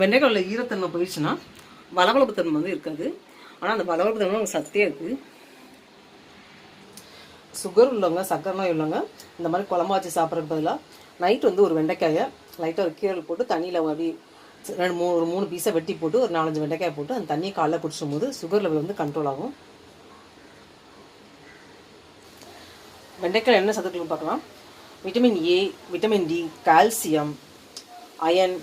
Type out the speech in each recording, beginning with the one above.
வெண்டைக்காயில் ஈரத்தன்மை போயிடுச்சுன்னா வளவளப்பு தன்மை வந்து இருக்காது. ஆனால் அந்த வளவளப்பு தன்மை நமக்கு சக்தியாக இருக்குது சுகர் உள்ளவங்க சக்கரை நோய் உள்ளவங்க இந்த மாதிரி குழம்பு வச்சு சாப்பிட்றதுக்கு பதிலாக நைட் வந்து ஒரு வெண்டைக்காயை லைட்டாக ஒரு கீரல் போட்டு தண்ணியில் அப்படி ரெண்டு மூணு ஒரு மூணு பீஸை வெட்டி போட்டு ஒரு நாலஞ்சு வெண்டைக்காய் போட்டு அந்த தண்ணியை காலைல குடிச்சும் போது சுகர் லெவல் வந்து கண்ட்ரோல் ஆகும். வெண்டைக்காய் என்ன சத்துக்கள் பார்க்கலாம். Vitamin A vitamin D calcium iron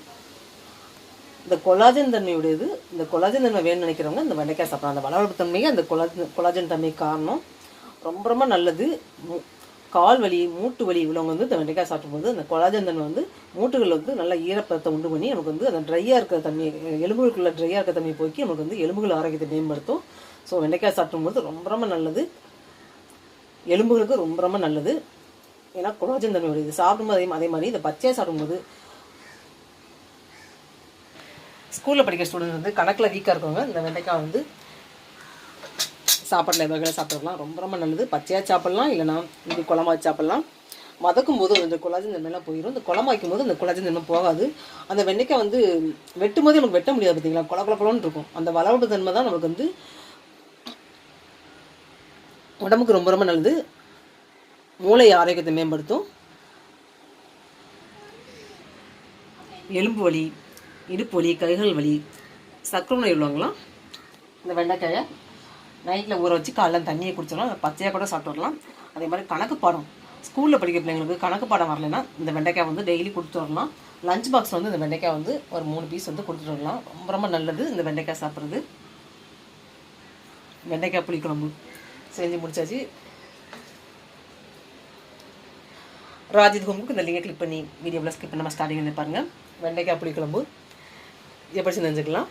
இந்த கொலாஜன் தன்மையுடையது இந்த கொலாஜன் தன்மை வேணும்னு நினைக்கிறவங்க இந்த வெண்டைக்காய் சாப்பிடலாம். அந்த வளவளப்பு தன்மையே அந்த கொலாஜன் கொலாஜன் தன்மை காரணம். ரொம்ப ரொம்ப நல்லது. மூ- கால் வலி மூட்டு வலி உள்ளவங்க வந்து இந்த வெண்டைக்காய் சாப்பிடும்போது அந்த கொலாஜன் தன்மை வந்து மூட்டுகள் வந்து நல்லா ஈரப்பதத்தை உண்டு பண்ணி நமக்கு வந்து அந்த ட்ரையாக இருக்கிற தன்மை எலும்புகளுக்குள்ள ட்ரையாக இருக்கிற தன்மையை போக்கி நமக்கு வந்து எலும்புகள் ஆரோக்கியத்தை மேம்படுத்தும். ஸோ வெண்டைக்காய் சாப்பிடும்போது ரொம்ப ரொம்ப நல்லது. எலும்புகளுக்கு ரொம்ப ரொம்ப நல்லது. ஏன்னா கொலாஜன் தன்மை உடையது சாப்பிடும்போது அதே அதே மாதிரி இந்த பச்சையாக சாப்பிடும்போது ஸ்கூலில் படிக்கிற ஸ்டூடெண்ட் வந்து கணக்கில் வீக்காக இருக்கவங்க இந்த வெண்டைக்காய் வந்து சாப்பாட்டில் வகையில் சாப்பிட்றலாம் ரொம்ப ரொம்ப நல்லது. பச்சையாக சாப்பிட்லாம் இல்லைனா இது குழம்பா சாப்பிட்லாம். மதக்கும் போது இந்த கொலாஜன் தன்மையெல்லாம் போயிடும் இந்த குழம்பு வைக்கும் போது அந்த கொலாஜன் தன்மை போகாது. அந்த வெண்டைக்காய் வந்து வெட்டும் போது நமக்கு வெட்ட முடியாது பார்த்தீங்களா கொல கொல இருக்கும். அந்த வளவட்டு தன்மை தான் நமக்கு வந்து உடம்புக்கு ரொம்ப ரொம்ப நல்லது. மூளை ஆரோக்கியத்தை மேம்படுத்தும். எலும்பு வலி இடுப்பு வலி கைகள் வலி சக்கரை நோய் உள்ளவங்களாம் இந்த வெண்டைக்காயை நைட்டில் ஊற வச்சு காலைல தண்ணியை குடிச்சிடலாம் பச்சையாக கூட சாப்பிட்டு வரலாம். அதே மாதிரி கணக்கு பாடம். ஸ்கூலில் படிக்கிற பிள்ளைங்களுக்கு கணக்கு பாடம் வரலைன்னா இந்த வெண்டைக்காய் வந்து டெய்லி கொடுத்துட்டு வரலாம். லஞ்ச் பாக்ஸில் வந்து இந்த வெண்டைக்காய் வந்து ஒரு மூணு பீஸ் வந்து கொடுத்துட்டு வரலாம். ரொம்ப ரொம்ப நல்லது இந்த வெண்டைக்காய் சாப்பிட்றது. வெண்டைக்காய் புளிக்குழம்பு செஞ்சு முடிச்சாச்சு. ராஜித் ஹோமுக்கு இந்த லிங்கை கிளிக் பண்ணி வீடியோவில் ஸ்கிப் பண்ணாமல் ஸ்டார்டிங் வந்து பாருங்கள் வெண்டைக்காய் புளிக்குழம்பு. எப்படி செஞ்சுக்கலாம்